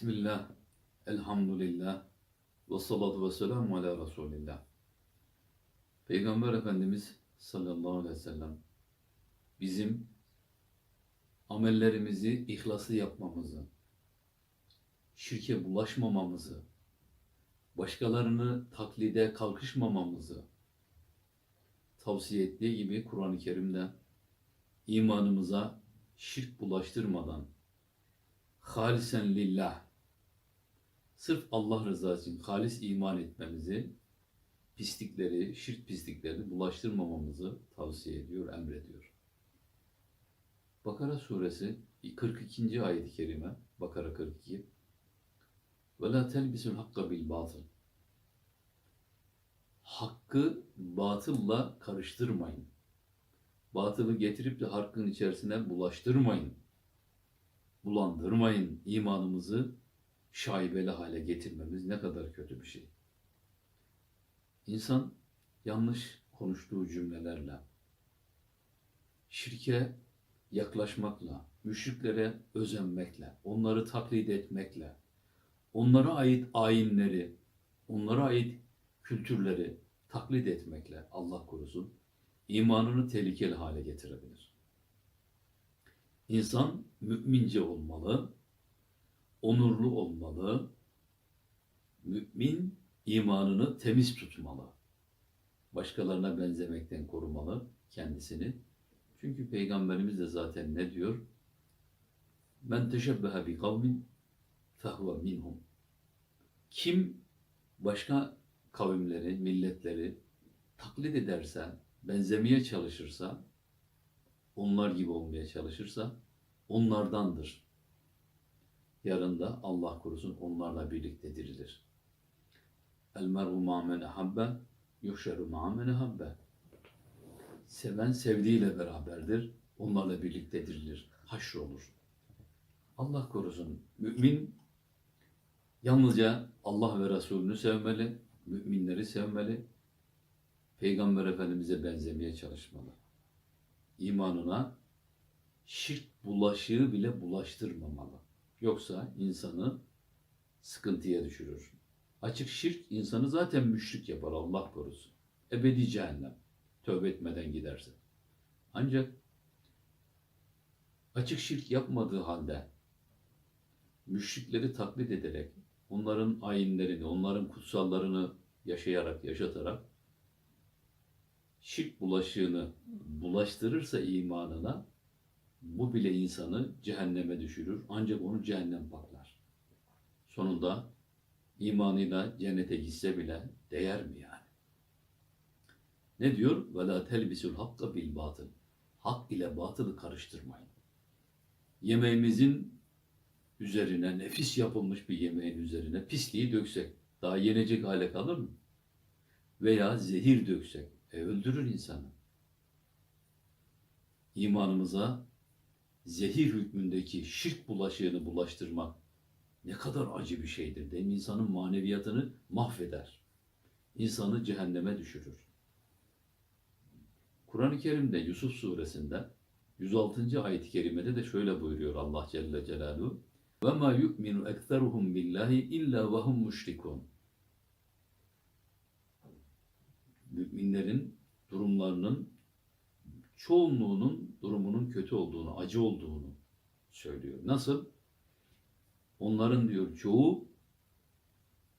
Bismillah, elhamdülillah, ve salatu ve selamu ala Resulillah. Peygamber Efendimiz sallallahu aleyhi ve sellem bizim amellerimizi ihlaslı yapmamızı, şirke bulaşmamamızı, başkalarını taklide kalkışmamamızı tavsiye ettiği gibi Kur'an-ı Kerim'de imanımıza şirk bulaştırmadan halisen lillah sırf Allah rızası için halis iman etmemizi pislikleri, şirk pisliklerini bulaştırmamamızı tavsiye ediyor, emrediyor. Bakara suresi 42. ayet-i kerime Bakara 42 ve la telbisul hakka Hakkı batılla karıştırmayın. Batılı getirip de hakkın içerisine bulaştırmayın bulandırmayın imanımızı şaibeli hale getirmemiz ne kadar kötü bir şey. İnsan yanlış konuştuğu cümlelerle, şirke yaklaşmakla, müşriklere özenmekle, onları taklit etmekle, onlara ait ayinleri, onlara ait kültürleri taklit etmekle Allah korusun imanını tehlikeli hale getirebilir. İnsan mümince olmalı, onurlu olmalı, mümin imanını temiz tutmalı. Başkalarına benzemekten korumalı kendisini. Çünkü Peygamberimiz de zaten ne diyor? Men teşebbehe bi kavmin fehuve minhum. Kim başka kavimleri, milletleri taklit ederse, benzemeye çalışırsa onlar gibi olmaya çalışırsa onlardandır. Yarın da Allah korusun onlarla birlikte dirilir. El mer'u ma'men habbe yuhşeru ma'men habbe. Seven sevdiğiyle beraberdir. Onlarla birlikte dirilir. Haşr olur. Allah korusun. Mümin yalnızca Allah ve Resulünü sevmeli, müminleri sevmeli, Peygamber Efendimiz'e benzemeye çalışmalı imanına şirk bulaşığı bile bulaştırmamalı. Yoksa insanı sıkıntıya düşürür. Açık şirk insanı zaten müşrik yapar Allah korusun. Ebedi cehennem. Tövbe etmeden giderse. Ancak açık şirk yapmadığı halde müşrikleri taklit ederek onların ayinlerini, onların kutsallarını yaşayarak, yaşatarak şirk bulaşığını bulaştırırsa imanına bu bile insanı cehenneme düşürür. Ancak onu cehennem paklar. Sonunda imanıyla cennete gitse bile değer mi yani? Ne diyor? Ve la telbisul hakka bil batıl. Hak ile batılı karıştırmayın. Yemeğimizin üzerine, nefis yapılmış bir yemeğin üzerine pisliği döksek daha yenecek hale kalır mı? Veya zehir döksek, e, öldürür insanı. İmanımıza zehir hükmündeki şirk bulaşığını bulaştırmak ne kadar acı bir şeydir değil mi? İnsanın maneviyatını mahveder. İnsanı cehenneme düşürür. Kur'an-ı Kerim'de Yusuf suresinde 106. ayet-i kerimede de şöyle buyuruyor Allah Celle Celaluhu. Yu'minu ekseruhum billahi illa ve hum müşrikun. Müminlerin durumlarının çoğunluğunun durumunun kötü olduğunu, acı olduğunu söylüyor. Nasıl? Onların diyor çoğu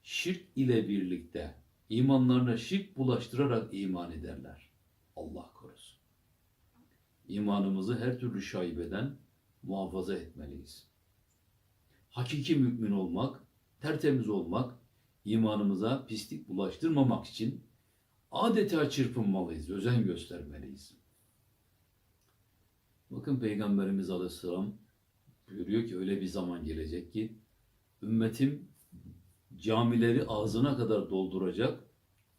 şirk ile birlikte imanlarına şirk bulaştırarak iman ederler. Allah korusun. İmanımızı her türlü şaibeden muhafaza etmeliyiz. Hakiki mümin olmak, tertemiz olmak, imanımıza pislik bulaştırmamak için adeta çırpınmalıyız, özen göstermeliyiz. Bakın Peygamberimiz Aleyhisselam buyuruyor ki öyle bir zaman gelecek ki ümmetim camileri ağzına kadar dolduracak,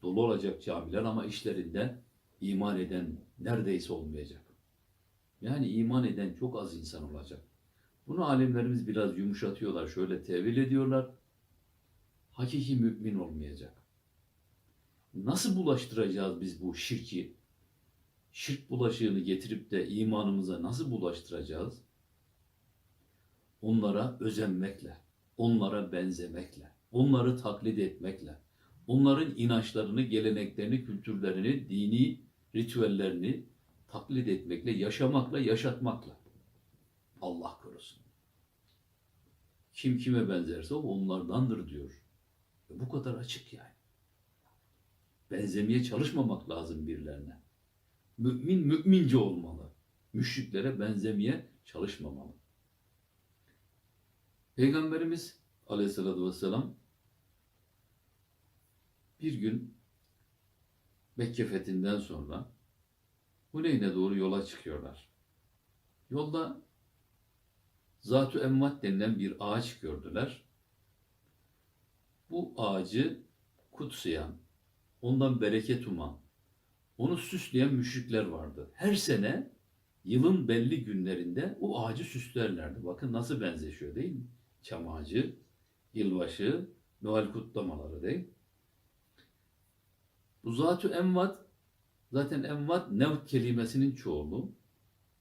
dolu olacak camiler ama işlerinde iman eden neredeyse olmayacak. Yani iman eden çok az insan olacak. Bunu alimlerimiz biraz yumuşatıyorlar, şöyle tevil ediyorlar. Hakiki mümin olmayacak. Nasıl bulaştıracağız biz bu şirki? Şirk bulaşığını getirip de imanımıza nasıl bulaştıracağız? Onlara özenmekle, onlara benzemekle, onları taklit etmekle, onların inançlarını, geleneklerini, kültürlerini, dini ritüellerini taklit etmekle, yaşamakla, yaşatmakla. Allah korusun. Kim kime benzerse o onlardandır diyor. E bu kadar açık yani. Benzemeye çalışmamak lazım birilerine. Mümin mümince olmalı. Müşriklere benzemeye çalışmamalı. Peygamberimiz aleyhissalatü vesselam bir gün Mekke fethinden sonra Huneyn'e doğru yola çıkıyorlar. Yolda Zat-ı Emvat denilen bir ağaç gördüler. Bu ağacı kutsayan, ondan bereket uman, onu süsleyen müşrikler vardı. Her sene yılın belli günlerinde o ağacı süslerlerdi. Bakın nasıl benzeşiyor değil mi? Çam ağacı, yılbaşı, Noel kutlamaları değil. Bu zat-ı emvat, zaten emvat nevt kelimesinin çoğulu.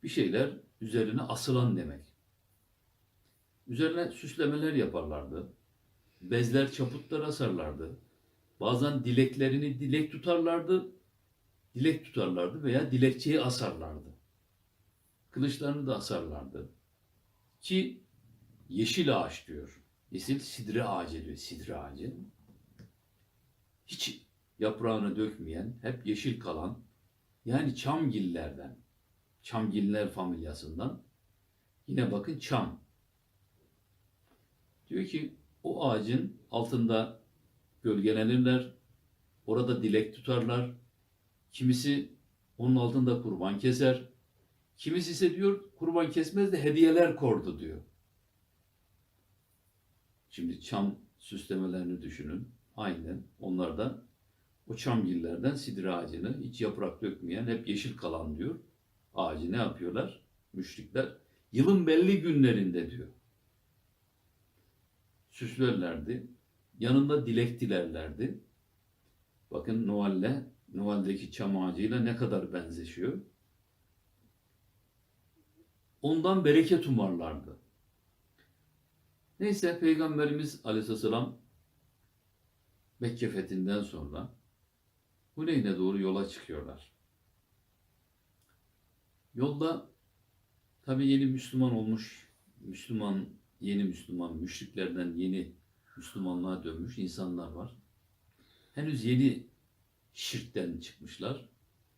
Bir şeyler üzerine asılan demek. Üzerine süslemeler yaparlardı. Bezler, çaputlar asarlardı. Bazen dileklerini dilek tutarlardı. Dilek tutarlardı veya dilekçeyi asarlardı. Kılıçlarını da asarlardı. Ki yeşil ağaç diyor. Yeşil sidre ağacı diyor. Sidre ağacı. Hiç yaprağını dökmeyen, hep yeşil kalan, yani çamgillerden, çamgiller familyasından, yine bakın çam. Diyor ki o ağacın altında gölgelenirler, orada dilek tutarlar, kimisi onun altında kurban keser, kimisi ise diyor kurban kesmez de hediyeler kordu diyor. Şimdi çam süslemelerini düşünün. Aynen onlar da o çamgillerden sidir ağacını hiç yaprak dökmeyen hep yeşil kalan diyor. Ağacı ne yapıyorlar? Müşrikler. Yılın belli günlerinde diyor. Süslerlerdi. Yanında dilek dilerlerdi. Bakın Noel'le, Noel'deki çam ağacıyla ne kadar benzeşiyor. Ondan bereket umarlardı. Neyse Peygamberimiz Aleyhisselam Mekke fethinden sonra Huneyn'e doğru yola çıkıyorlar. Yolda tabi yeni Müslüman olmuş, Müslüman, yeni Müslüman, müşriklerden yeni Müslümanlığa dönmüş insanlar var. Henüz yeni şirkten çıkmışlar.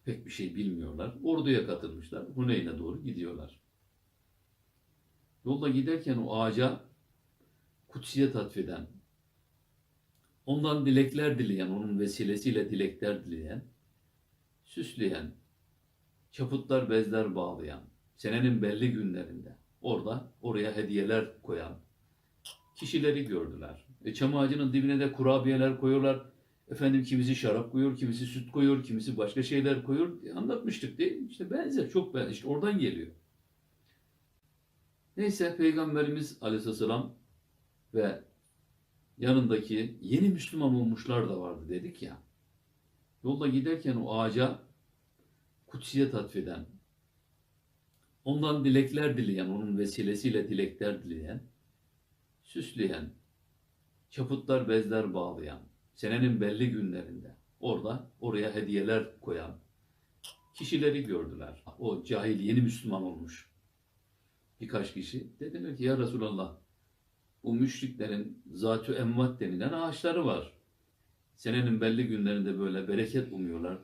Pek bir şey bilmiyorlar. Orduya katılmışlar. Huneyn'e doğru gidiyorlar. Yolda giderken o ağaca kutsiyet atfeden, ondan dilekler dileyen, onun vesilesiyle dilekler dileyen, süsleyen, çaputlar bezler bağlayan, senenin belli günlerinde orada oraya hediyeler koyan kişileri gördüler. E, çam ağacının dibine de kurabiyeler koyuyorlar. Efendim kimisi şarap koyuyor, kimisi süt koyuyor, kimisi başka şeyler koyuyor. E, anlatmıştık değil mi? İşte benzer, çok benzer. İşte oradan geliyor. Neyse Peygamberimiz Aleyhisselam ve yanındaki yeni Müslüman olmuşlar da vardı dedik ya. Yolda giderken o ağaca kutsiyet atfeden, ondan dilekler dileyen, onun vesilesiyle dilekler dileyen, süsleyen, çaputlar bezler bağlayan, senenin belli günlerinde orada oraya hediyeler koyan kişileri gördüler. O cahil yeni Müslüman olmuş birkaç kişi. Dediler ki ya Resulallah bu müşriklerin zatü emvat denilen ağaçları var. Senenin belli günlerinde böyle bereket umuyorlar.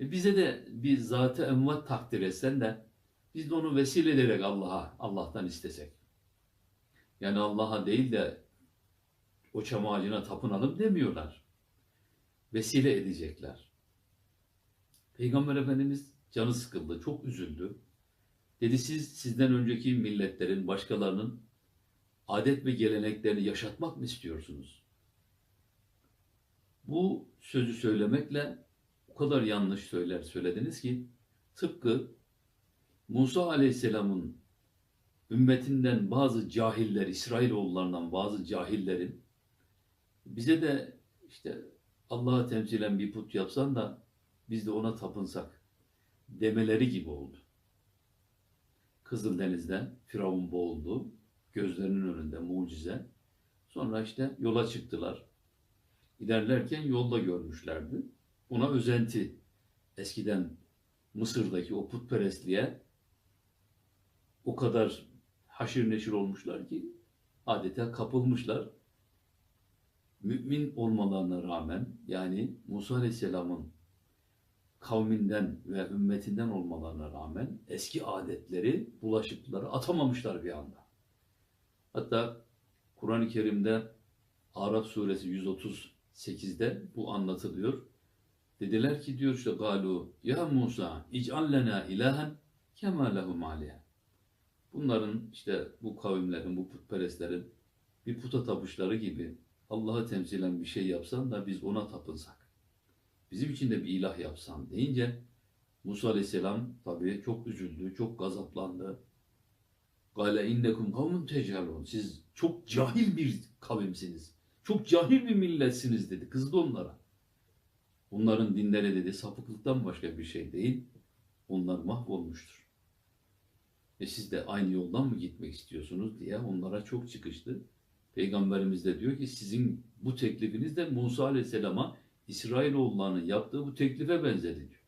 E bize de bir zatı emvat takdir etsen de biz de onu vesile ederek Allah'a, Allah'tan istesek. Yani Allah'a değil de o çam tapınalım demiyorlar. Vesile edecekler. Peygamber Efendimiz canı sıkıldı, çok üzüldü. Dedi siz sizden önceki milletlerin, başkalarının adet ve geleneklerini yaşatmak mı istiyorsunuz? Bu sözü söylemekle o kadar yanlış söyler söylediniz ki tıpkı Musa Aleyhisselam'ın ümmetinden bazı cahiller, İsrailoğullarından bazı cahillerin bize de işte Allah'a temsilen bir put yapsan da biz de ona tapınsak demeleri gibi oldu. Kızıldeniz'de Firavun boğuldu. Gözlerinin önünde mucize. Sonra işte yola çıktılar. İlerlerken yolda görmüşlerdi. Buna özenti. Eskiden Mısır'daki o putperestliğe o kadar haşir neşir olmuşlar ki adeta kapılmışlar. Mümin olmalarına rağmen yani Musa Aleyhisselam'ın kavminden ve ümmetinden olmalarına rağmen eski adetleri, bulaşıkları atamamışlar bir anda. Hatta Kur'an-ı Kerim'de Araf suresi 138'de bu anlatılıyor. Dediler ki diyor işte galu ya Musa ic'al lena ilahen kema lehum. Bunların işte bu kavimlerin, bu putperestlerin bir puta tapışları gibi Allah'ı temsilen bir şey yapsan da biz ona tapınsak. Bizim için de bir ilah yapsan deyince Musa Aleyhisselam tabii çok üzüldü, çok gazaplandı. Gale innekum kavmun techalun. Siz çok cahil bir kavimsiniz. Çok cahil bir milletsiniz dedi. Kızdı onlara. Bunların dinleri dedi sapıklıktan başka bir şey değil. Onlar mahvolmuştur. E siz de aynı yoldan mı gitmek istiyorsunuz diye onlara çok çıkıştı. Peygamberimiz de diyor ki sizin bu teklifiniz de Musa Aleyhisselam'a İsrailoğullarının yaptığı bu teklife benzedi diyor.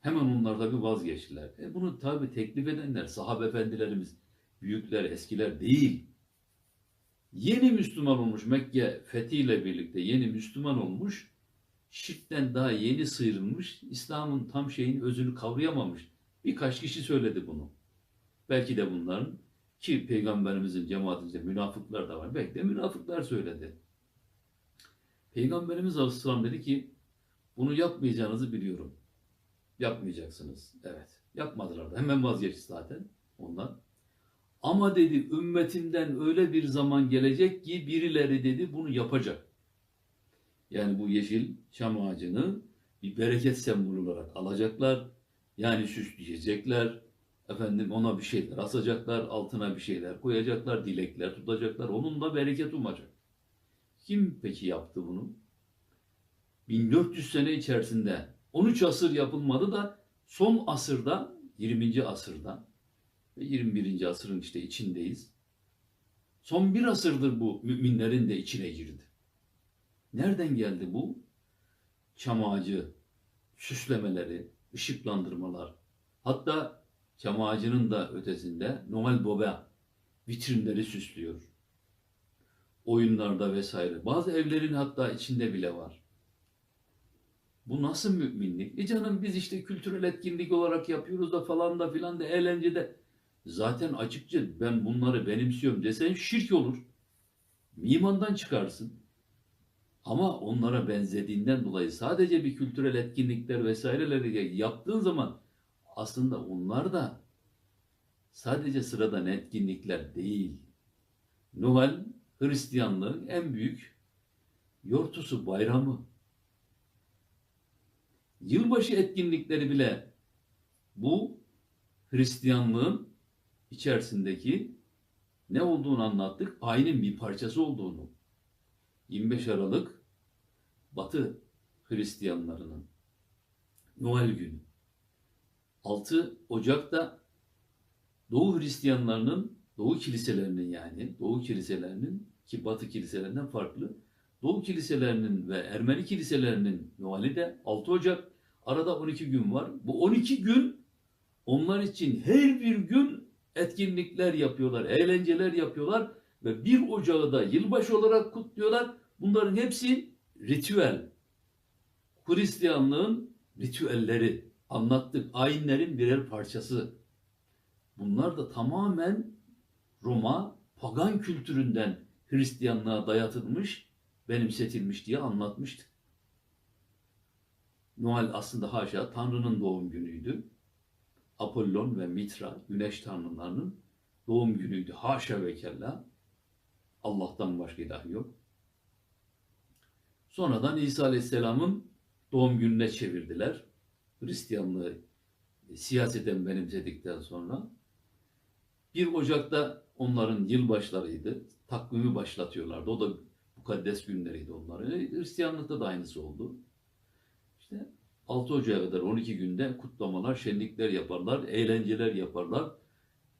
Hemen onlar da bir vazgeçtiler. E bunu tabi teklif edenler sahabe efendilerimiz, büyükler, eskiler değil. Yeni Müslüman olmuş Mekke fethiyle birlikte yeni Müslüman olmuş, şirkten daha yeni sıyrılmış, İslam'ın tam şeyin özünü kavrayamamış. Birkaç kişi söyledi bunu. Belki de bunların ki peygamberimizin cemaatinde münafıklar da var. Belki de münafıklar söyledi. Peygamberimiz Aleyhisselam dedi ki bunu yapmayacağınızı biliyorum. Yapmayacaksınız. Evet. Yapmadılar da. Hemen vazgeçti zaten ondan. Ama dedi ümmetimden öyle bir zaman gelecek ki birileri dedi bunu yapacak. Yani bu yeşil çam ağacını bir bereket sembolü olarak alacaklar. Yani süsleyecekler. Efendim ona bir şeyler asacaklar. Altına bir şeyler koyacaklar. Dilekler tutacaklar. Onun da bereket umacak. Kim peki yaptı bunu? 1400 sene içerisinde 13 asır yapılmadı da son asırda 20. asırda ve 21. asırın işte içindeyiz. Son bir asırdır bu müminlerin de içine girdi. Nereden geldi bu? Çam ağacı, süslemeleri, ışıklandırmalar. Hatta çam ağacının da ötesinde Noel Baba vitrinleri süslüyor oyunlarda vesaire. Bazı evlerin hatta içinde bile var. Bu nasıl müminlik? E canım biz işte kültürel etkinlik olarak yapıyoruz da falan da filan da eğlencede. Zaten açıkça ben bunları benimsiyorum desen şirk olur. İmandan çıkarsın. Ama onlara benzediğinden dolayı sadece bir kültürel etkinlikler vesaireleri yaptığın zaman aslında onlar da sadece sıradan etkinlikler değil. Noel Hristiyanlığın en büyük yortusu bayramı. Yılbaşı etkinlikleri bile bu Hristiyanlığın içerisindeki ne olduğunu anlattık. Ayinin bir parçası olduğunu. 25 Aralık Batı Hristiyanlarının Noel günü. 6 Ocak'ta Doğu Hristiyanlarının Doğu kiliselerinin yani Doğu kiliselerinin ki Batı kiliselerinden farklı. Doğu kiliselerinin ve Ermeni kiliselerinin Noel'i de 6 Ocak. Arada 12 gün var. Bu 12 gün onlar için her bir gün etkinlikler yapıyorlar, eğlenceler yapıyorlar ve 1 Ocağı da yılbaşı olarak kutluyorlar. Bunların hepsi ritüel. Hristiyanlığın ritüelleri anlattık. Ayinlerin birer parçası. Bunlar da tamamen Roma pagan kültüründen Hristiyanlığa dayatılmış, benimsetilmiş diye anlatmıştı. Noel aslında haşa Tanrı'nın doğum günüydü. Apollon ve Mitra, güneş tanrılarının doğum günüydü. Haşa ve kella. Allah'tan başka ilah yok. Sonradan İsa Aleyhisselam'ın doğum gününe çevirdiler. Hristiyanlığı siyaseten benimsedikten sonra. 1 Ocak'ta onların yılbaşlarıydı. Takvimi başlatıyorlardı. O da mukaddes günleriydi onların. Hristiyanlıkta da aynısı oldu. İşte 6 Ocak'a kadar 12 günde kutlamalar, şenlikler yaparlar, eğlenceler yaparlar.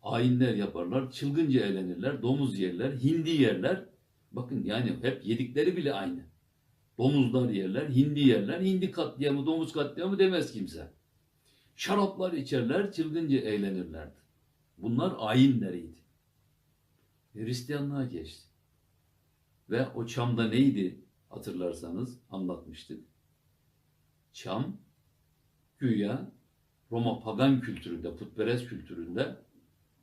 ayinler yaparlar, çılgınca eğlenirler, domuz yerler, hindi yerler. Bakın yani hep yedikleri bile aynı. Domuzlar yerler, hindi yerler. Hindi katliamı, domuz katliamı demez kimse. Şaraplar içerler, çılgınca eğlenirlerdi. Bunlar ayinleriydi. Hristiyanlığa geçti. Ve o çamda neydi hatırlarsanız anlatmıştık. Çam güya Roma pagan kültüründe, putperest kültüründe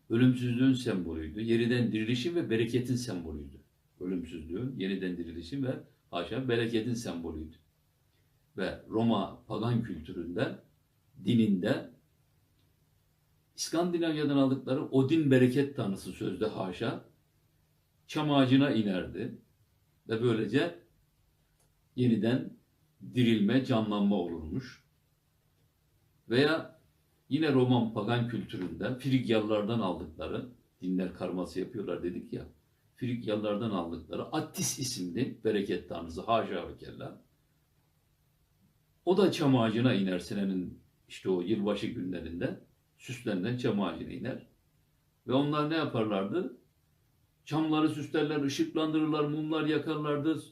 ölümsüzlüğün sembolüydü. Yeniden dirilişin ve bereketin sembolüydü. Ölümsüzlüğün, yeniden dirilişin ve haşa bereketin sembolüydü. Ve Roma pagan kültüründe, dininde İskandinavya'dan aldıkları Odin bereket tanrısı sözde haşa çam ağacına inerdi ve böylece yeniden dirilme, canlanma olurmuş. Veya yine Roman pagan kültüründe Frigyalılardan aldıkları, dinler karması yapıyorlar dedik ya, Frigyalılardan aldıkları Attis isimli bereket tanrısı haşa ve kella. O da çam ağacına iner senenin işte o yılbaşı günlerinde süslenen çam ağacına iner. Ve onlar ne yaparlardı? Çamları süslerler, ışıklandırırlar, mumlar yakarlardı.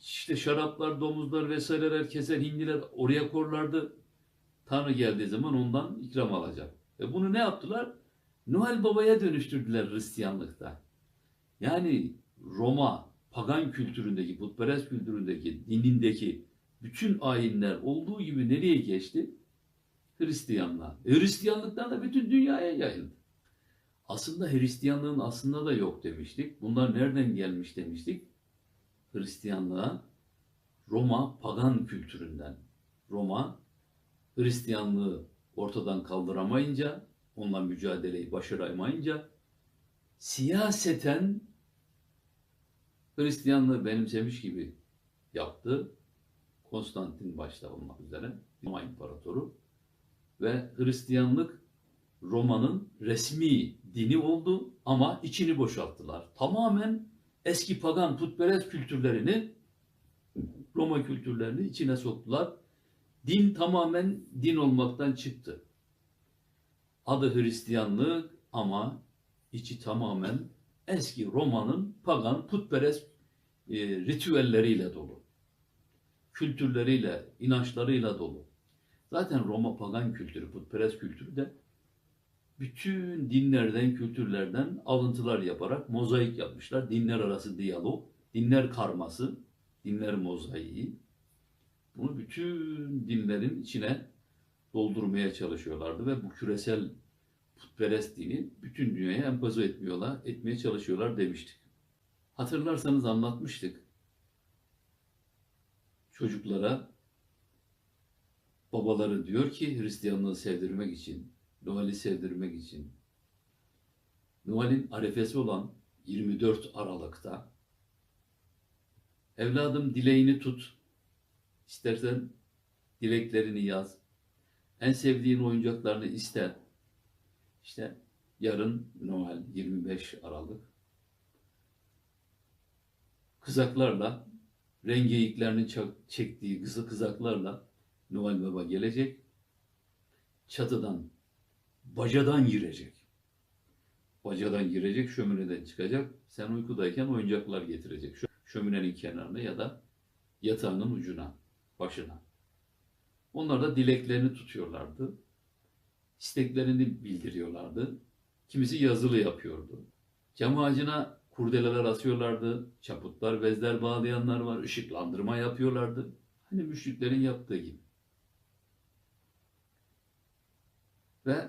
İşte şaraplar, domuzlar vesaireler keser, hindiler oraya korlardı. Tanrı geldiği zaman ondan ikram alacak. Ve bunu ne yaptılar? Noel Baba'ya dönüştürdüler Hristiyanlıkta. Yani Roma, pagan kültüründeki, putperest kültüründeki, dinindeki bütün ayinler olduğu gibi nereye geçti? Hristiyanlığa. E, Hristiyanlıktan da bütün dünyaya yayıldı. Aslında Hristiyanlığın aslında da yok demiştik. Bunlar nereden gelmiş demiştik? Hristiyanlığa Roma pagan kültüründen. Roma Hristiyanlığı ortadan kaldıramayınca, onunla mücadeleyi başaramayınca siyaseten Hristiyanlığı benimsemiş gibi yaptı. Konstantin başta olmak üzere Roma İmparatoru ve Hristiyanlık Roma'nın resmi dini oldu ama içini boşalttılar. Tamamen eski pagan putperest kültürlerini Roma kültürlerini içine soktular. Din tamamen din olmaktan çıktı. Adı Hristiyanlık ama içi tamamen eski Roma'nın pagan putperest e, ritüelleriyle dolu. Kültürleriyle, inançlarıyla dolu. Zaten Roma pagan kültürü, putperest kültürü de bütün dinlerden, kültürlerden alıntılar yaparak mozaik yapmışlar. Dinler arası diyalog, dinler karması, dinler mozaiği. Bunu bütün dinlerin içine doldurmaya çalışıyorlardı ve bu küresel putperest dini bütün dünyaya empoze etmiyorlar, etmeye çalışıyorlar demiştik. Hatırlarsanız anlatmıştık. Çocuklara babaları diyor ki Hristiyanlığı sevdirmek için, Noel'i sevdirmek için. Noel'in arefesi olan 24 Aralık'ta evladım dileğini tut. İstersen dileklerini yaz. En sevdiğin oyuncaklarını iste. İşte yarın Noel 25 Aralık. Kızaklarla rengeyiklerini çektiği kızı kızaklarla Noel Baba gelecek. Çatıdan, bacadan girecek. Bacadan girecek, şömineden çıkacak. Sen uykudayken oyuncaklar getirecek. Şöminenin kenarına ya da yatağının ucuna, başına. Onlar da dileklerini tutuyorlardı. İsteklerini bildiriyorlardı. Kimisi yazılı yapıyordu. Cam ağacına kurdeleler asıyorlardı. Çaputlar, bezler bağlayanlar var. ışıklandırma yapıyorlardı. Hani müşriklerin yaptığı gibi. Ve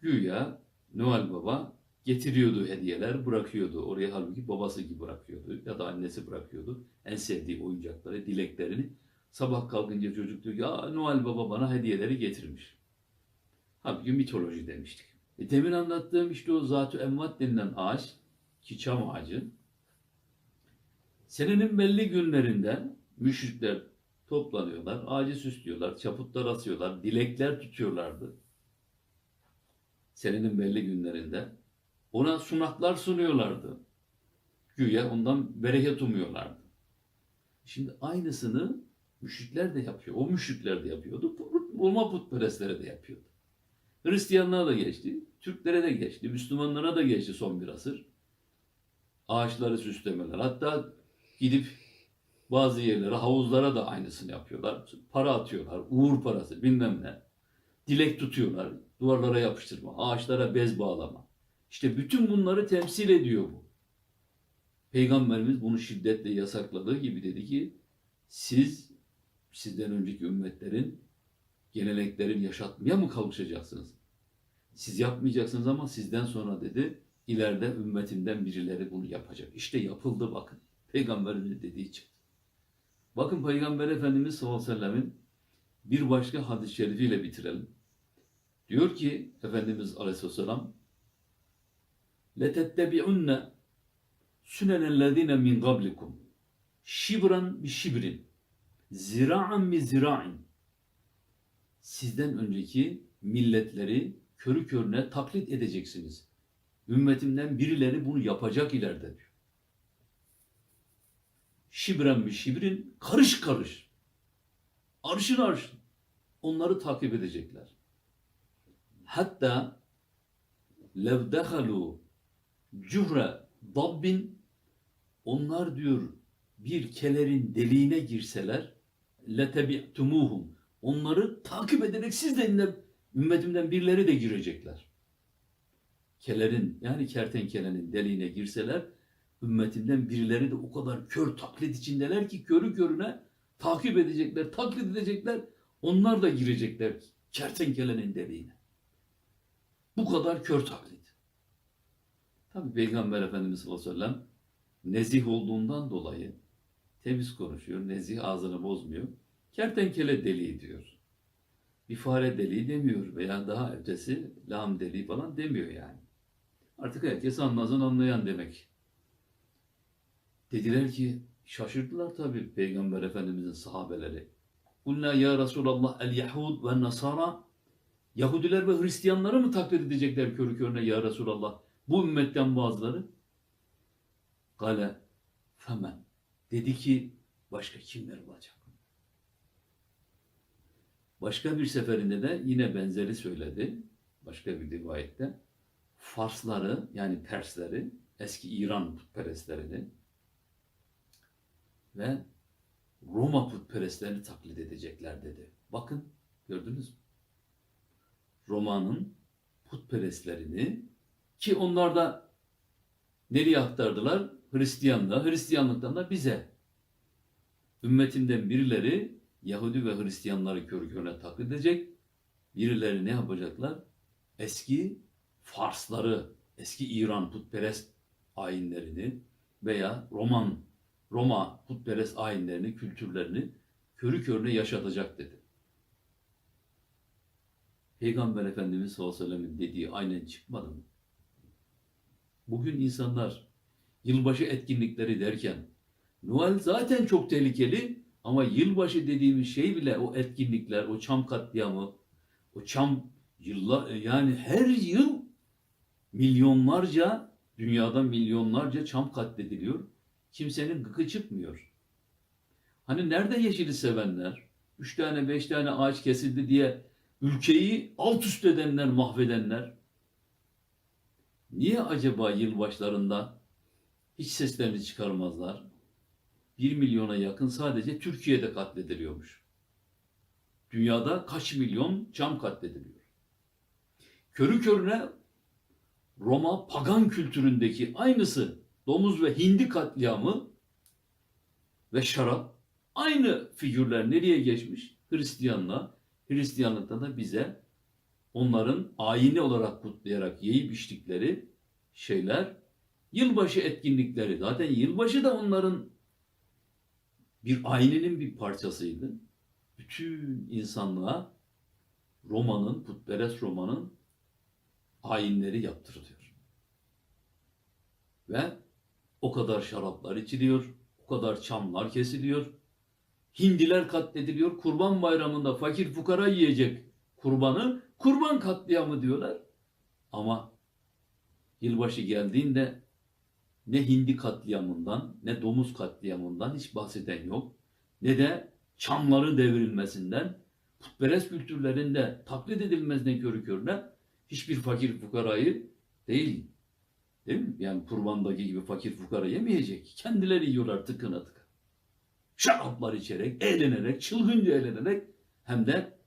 güya Noel Baba getiriyordu hediyeler, bırakıyordu. Oraya halbuki babası gibi bırakıyordu ya da annesi bırakıyordu. En sevdiği oyuncakları, dileklerini. Sabah kalkınca çocuk diyor ki, Noel Baba bana hediyeleri getirmiş. Halbuki mitoloji demiştik. E demin anlattığım işte o Zat-ı Emvat denilen ağaç, ki çam ağacı, senenin belli günlerinde müşrikler toplanıyorlar, ağacı süslüyorlar, çaputlar asıyorlar, dilekler tutuyorlardı senenin belli günlerinde ona sunaklar sunuyorlardı. Güya ondan bereket umuyorlardı. Şimdi aynısını müşrikler de yapıyor. O müşrikler de yapıyordu. Roma putperestleri de yapıyordu. Hristiyanlığa da geçti, Türklere de geçti, Müslümanlara da geçti son bir asır. Ağaçları süslemeler. Hatta gidip bazı yerlere, havuzlara da aynısını yapıyorlar. Para atıyorlar, uğur parası bilmem ne. Dilek tutuyorlar, duvarlara yapıştırma, ağaçlara bez bağlama. İşte bütün bunları temsil ediyor bu. Peygamberimiz bunu şiddetle yasakladığı gibi dedi ki siz sizden önceki ümmetlerin geleneklerini yaşatmaya mı kalkışacaksınız? Siz yapmayacaksınız ama sizden sonra dedi ileride ümmetimden birileri bunu yapacak. İşte yapıldı bakın. Peygamberin dediği çıktı. Bakın Peygamber Efendimiz sallallahu aleyhi ve sellemin bir başka hadis-i şerifiyle bitirelim. Diyor ki Efendimiz aleyhisselam لَتَتَّبِعُنَّ سُنَنَ الَّذ۪ينَ مِنْ قَبْلِكُمْ şibran bi şibrin, zira'an bi zira'in. Sizden önceki milletleri körü körüne taklit edeceksiniz. Ümmetimden birileri bunu yapacak ileride. Şibren bi şibrin, karış karış. Arşın arşın. Onları takip edecekler. Hatta lev dehalu cuhre dabbin onlar diyor bir kelerin deliğine girseler letebi'tumuhum onları takip ederek siz de yine ümmetimden birileri de girecekler. Kelerin yani kertenkelenin deliğine girseler ümmetimden birileri de o kadar kör taklit içindeler ki körü körüne takip edecekler, taklit edecekler. Onlar da girecekler kertenkelenin deliğine. Bu kadar kör taklit. Tabi Peygamber Efendimiz sallallahu aleyhi ve sellem nezih olduğundan dolayı temiz konuşuyor. Nezih ağzını bozmuyor. Kertenkele deliği diyor. Bir fare deliği demiyor veya daha ötesi lağım deliği falan demiyor yani. Artık herkes anlasın anlayan demek. Dediler ki şaşırdılar tabii Peygamber Efendimizin sahabeleri. Kulna ya Resulallah el Yahud ve Nasara Yahudiler ve Hristiyanları mı taklit edecekler körü körüne ya Resulallah? Bu ümmetten bazıları. Gale femen. Dedi ki başka kimler olacak? Başka bir seferinde de yine benzeri söyledi. Başka bir rivayette. Farsları yani Persleri, eski İran putperestlerini ve Roma putperestlerini taklit edecekler dedi. Bakın gördünüz mü? Roma'nın putperestlerini ki onlar da nereye aktardılar? Hristiyanlığa, Hristiyanlıktan da bize. Ümmetimden birileri Yahudi ve Hristiyanları körü körüne taklit edecek. Birileri ne yapacaklar? Eski Farsları, eski İran putperest ayinlerini veya Roman, Roma putperest ayinlerini, kültürlerini körü körüne yaşatacak dedi. Peygamber Efendimiz sallallahu aleyhi ve sellem'in dediği aynen çıkmadı mı? Bugün insanlar yılbaşı etkinlikleri derken Noel zaten çok tehlikeli ama yılbaşı dediğimiz şey bile o etkinlikler, o çam katliamı, o çam yılla yani her yıl milyonlarca dünyada milyonlarca çam katlediliyor. Kimsenin gıkı çıkmıyor. Hani nerede yeşili sevenler? Üç tane beş tane ağaç kesildi diye ülkeyi alt üst edenler, mahvedenler. Niye acaba yılbaşlarında hiç seslerini çıkarmazlar? Bir milyona yakın sadece Türkiye'de katlediliyormuş. Dünyada kaç milyon çam katlediliyor. Körü körüne Roma pagan kültüründeki aynısı domuz ve hindi katliamı ve şarap aynı figürler nereye geçmiş? Hristiyanlığa. Hristiyanlıkta da bize onların ayini olarak kutlayarak yiyip içtikleri şeyler yılbaşı etkinlikleri. Zaten yılbaşı da onların bir ayininin bir parçasıydı. Bütün insanlığa Roma'nın, putperest Roma'nın ayinleri yaptırılıyor. Ve o kadar şaraplar içiliyor, o kadar çamlar kesiliyor, hindiler katlediliyor, kurban bayramında fakir fukara yiyecek kurbanı, kurban katliamı diyorlar. Ama yılbaşı geldiğinde ne hindi katliamından ne domuz katliamından hiç bahseden yok. Ne de çamların devrilmesinden putperest kültürlerinde taklit edilmez ne körü körüne hiçbir fakir fukarayı değil. Değil mi? Yani kurbandaki gibi fakir fukara yemeyecek. Kendileri yiyorlar tıkına tıkına. Şaraplar içerek, eğlenerek, çılgınca eğlenerek hem de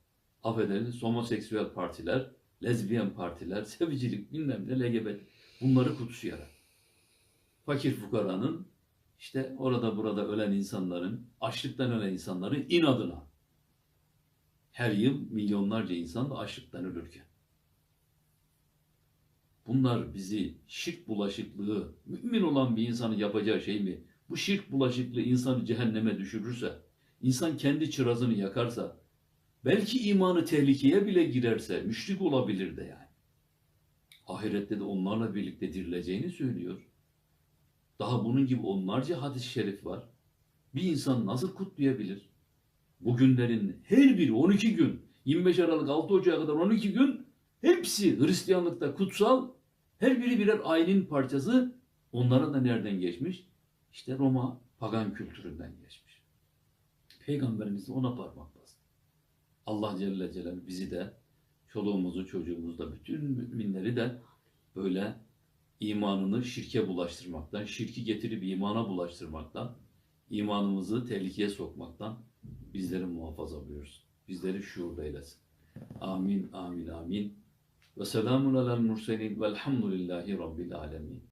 affedersiniz homoseksüel partiler, lezbiyen partiler, sevicilik bilmem ne LGBT bunları kutsayarak. Fakir fukaranın işte orada burada ölen insanların, açlıktan ölen insanların inadına her yıl milyonlarca insan da açlıktan ölürken. Bunlar bizi şirk bulaşıklığı, mümin olan bir insanın yapacağı şey mi? Bu şirk bulaşıklığı insanı cehenneme düşürürse, insan kendi çırazını yakarsa, belki imanı tehlikeye bile girerse, müşrik olabilir de yani. Ahirette de onlarla birlikte dirileceğini söylüyor. Daha bunun gibi onlarca hadis-i şerif var. Bir insan nasıl kutlayabilir? Bu günlerin her biri 12 gün, 25 Aralık 6 Ocak'a kadar 12 gün hepsi Hristiyanlıkta kutsal, her biri birer ayinin parçası. Onların da nereden geçmiş? İşte Roma pagan kültüründen geçmiş. Peygamberimiz de ona parmak bastı. Allah Celle Celaluhu bizi de, çoluğumuzu, çocuğumuzu da, bütün müminleri de böyle imanını şirke bulaştırmaktan, şirki getirip imana bulaştırmaktan, imanımızı tehlikeye sokmaktan bizleri muhafaza buyursun. Bizleri şuurda eylesin. Amin, amin, amin. Ve selamun alel murselin velhamdülillahi rabbil alemin.